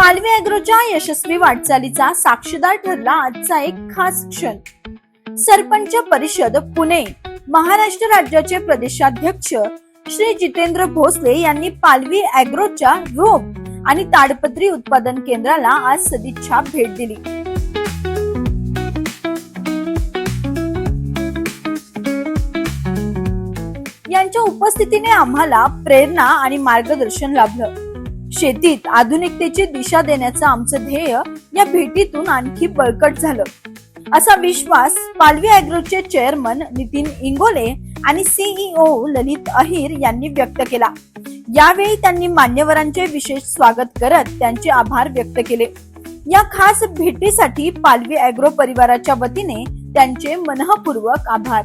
पालवी अॅग्रोच्या यशस्वी वाटचालीचा साक्षीदार ठरला आजचा एक खास क्षण. सरपंच परिषद पुणे. महाराष्ट्र राज्याचे प्रदेशाध्यक्ष श्री जितेंद्र भोसले यांनी पालवी अॅग्रोच्या रोप आणि ताडपत्री उत्पादन केंद्राला आज सदिच्छा भेट दिली. यांच्या उपस्थितीने आम्हाला प्रेरणा आणि मार्गदर्शन लाभलं. शेतीत आधुनिकतेची दिशा देण्याचं आमचं ध्येय या भेटीतून आणखी बळकट झालं. असा विश्वास पालवी अॅग्रोचे चेअरमन नितीन इंगोले आणि सीईओ ललित अहिर यांनी व्यक्त केला. यावेळी त्यांनी मान्यवरांचे विशेष स्वागत करत त्यांचे आभार व्यक्त केले. या खास भेटीसाठी पालवी अॅग्रो परिवाराच्या वतीने त्यांचे मनःपूर्वक आभार.